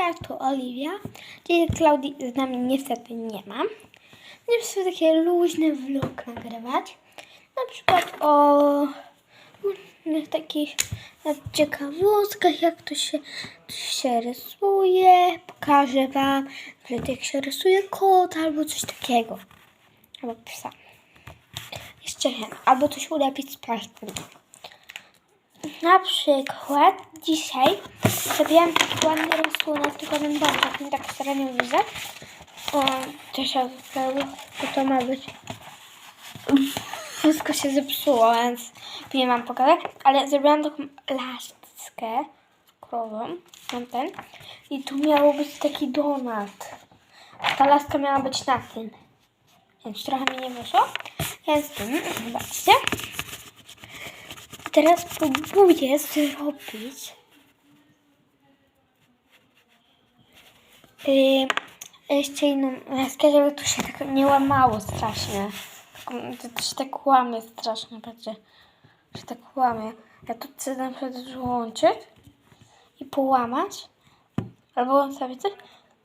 ja to Oliwia. Dzisiaj Klaudii z nami niestety nie ma. Będziemy sobie takie luźny vlog nagrywać. Na przykład o różnych takich ciekawostkach, jak to się, to się rysuje. Pokażę Wam, że jak się rysuje kot albo coś takiego. Albo psa. Jeszcze. Albo coś ulepić z plastiku. Na przykład dzisiaj zrobiłam taki ładny rysunek, tylko ten bardzo mi tak średnio widzę. O, to się zrobiło, bo to ma być. Wszystko się zepsuło, więc nie mam pokazać, ale zrobiłam taką laskę krową, mam ten. I tu miało być taki donat. Ta laska miała być na tym. Więc trochę mi nie wyszło. Więc tym, zobaczcie. Teraz próbuję zrobić yy, jeszcze inną laskę, żeby tu się tak nie łamało strasznie. To, się tak łamie strasznie, patrzcie. Się tak łamie. Ja tu chcę na przykład złączyć i połamać. Albo sobie coś,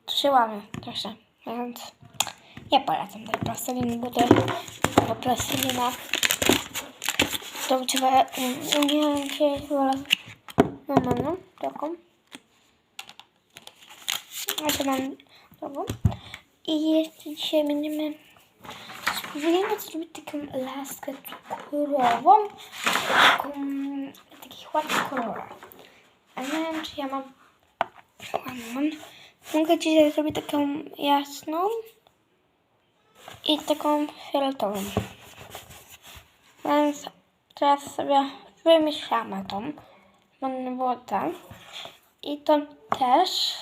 tu się łamie troszkę. Więc nie polecam tej plasteliny, bo to bo plastelina trzeba, um, nie wiem, jakieś wolę normalną, taką. A to mam taką. I jeszcze dzisiaj będziemy, spróbujemy zrobić taką laskę cukrową, taką, takich ładnych kolorach. A nie wiem, czy ja mam ładną. Mogę dzisiaj zrobić taką jasną i taką fioletową. Więc teraz sobie wymieszamy tą wodę. I to też.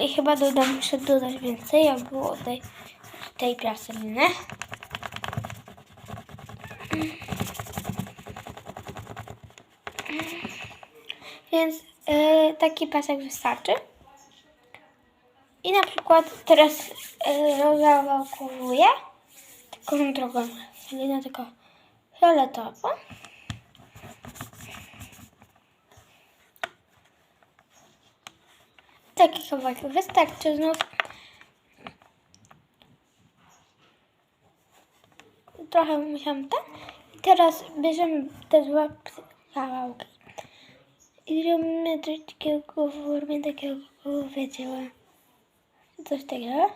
I chyba dodam, muszę dodać więcej, jak było tej, tej plasteliny. Więc e, taki pasek wystarczy. I na przykład teraz e, rozwałkowuję taką drogą, nie tylko fioletową. Taki kawałek wystarczy znów. Trochę musiałam ten. I teraz bierzemy te dwa kawałki. I robimy coś takiego w formie takiego, wiecie, coś takiego.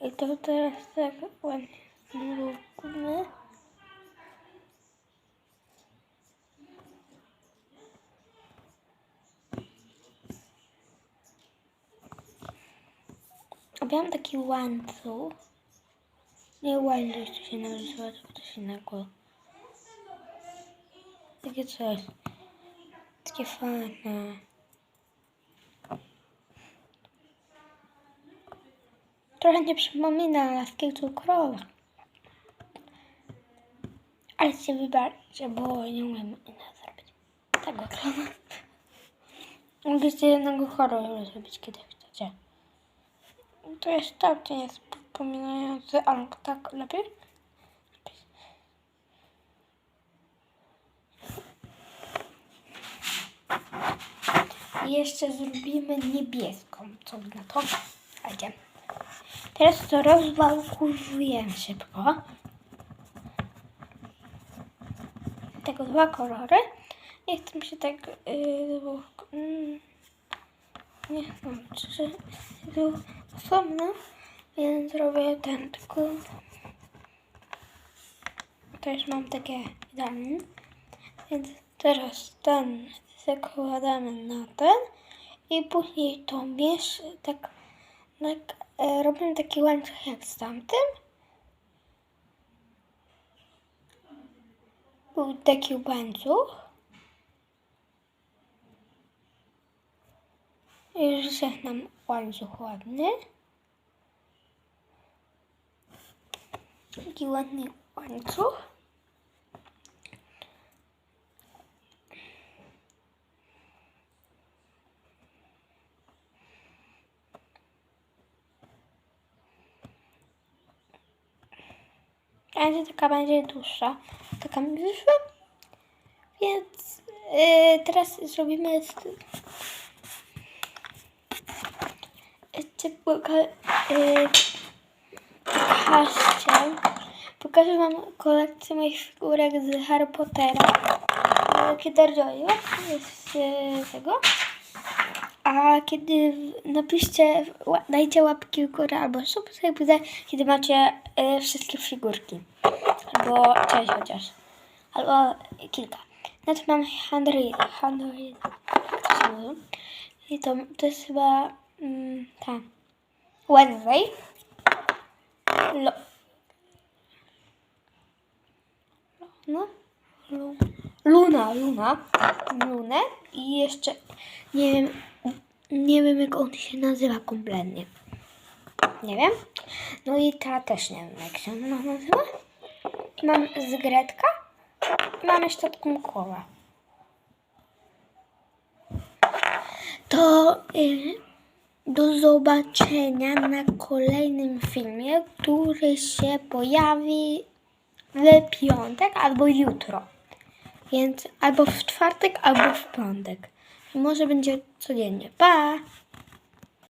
I to teraz tak ładnie zróbmy. Robiłam taki łańcuch. Nie łańcuch to się nazywa, tylko coś innego. Takie coś. Takie fajne. Trochę nie przypomina laski cukrowe. Ale się wybaczcie, bo nie umiem innego zrobić. Tak wygląda. Mogliście jednego chorobu zrobić, kiedy chcecie. To jest tak, nie jest przypominający, albo tak lepiej. I jeszcze zrobimy niebieską. Co na to? Fajnie. Teraz to rozwałkujemy szybko. Tego dwa kolory. Nie chcę się tak... Yy, yy, nie wiem, czy tu osobno, więc zrobię ten tylko. Też mam takie idealne. Więc teraz ten zakładamy na ten i później to miesz tak, tak robimy taki łańcuch jak z tamtym. Był taki łańcuch. Już jest nam łańcuch ładny. Taki ładny łańcuch. Ale taka będzie dłuższa. Taka mi wyszła. Więc Yy, teraz zrobimy. z- Jeszcze poka- yy. Pokażę wam kolekcję moich figurek z Harry Pottera. Yy, Kinder Joy z yy, tego. A kiedy napiszcie, dajcie łapki w górę albo subskrypcję, kiedy macie y, wszystkie figurki. Albo część chociaż. Albo kilka. Znaczy mam Handry, Handry? I to, to jest chyba mm, ta Wednesday. Lo, no, Lu- Luna, Luna, Lunę i jeszcze nie wiem, nie wiem jak on się nazywa kompletnie. Nie wiem. No i ta też nie wiem jak się ona nazywa. Mam z Gretka mam jeszcze Kumkowa. To y, do zobaczenia na kolejnym filmie, który się pojawi w piątek albo jutro. Więc albo w czwartek, albo w piątek. Może będzie codziennie. Pa!